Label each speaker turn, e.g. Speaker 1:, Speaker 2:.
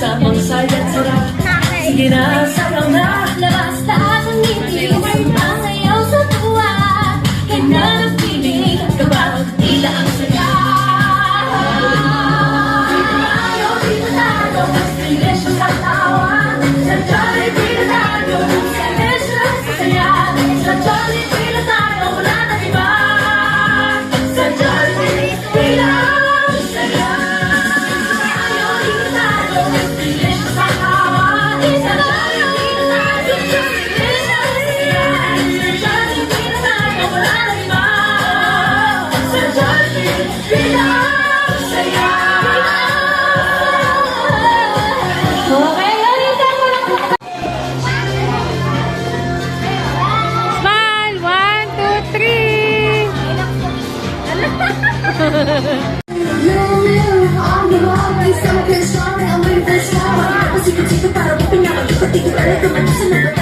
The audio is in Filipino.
Speaker 1: sa mong sayat sira. Sige na, sayaw na Labas lahat ang ngiti. Masayaw tuwa Ganda ng feeling Kapag tila ang saya. Ayaw, di na tayo Mas delicious ang Sa Jollibee na sa saya. Sa Jollibee na tayo Wala na iba. Sa Jollibee, tila ang saya. Ayaw, di na Look at my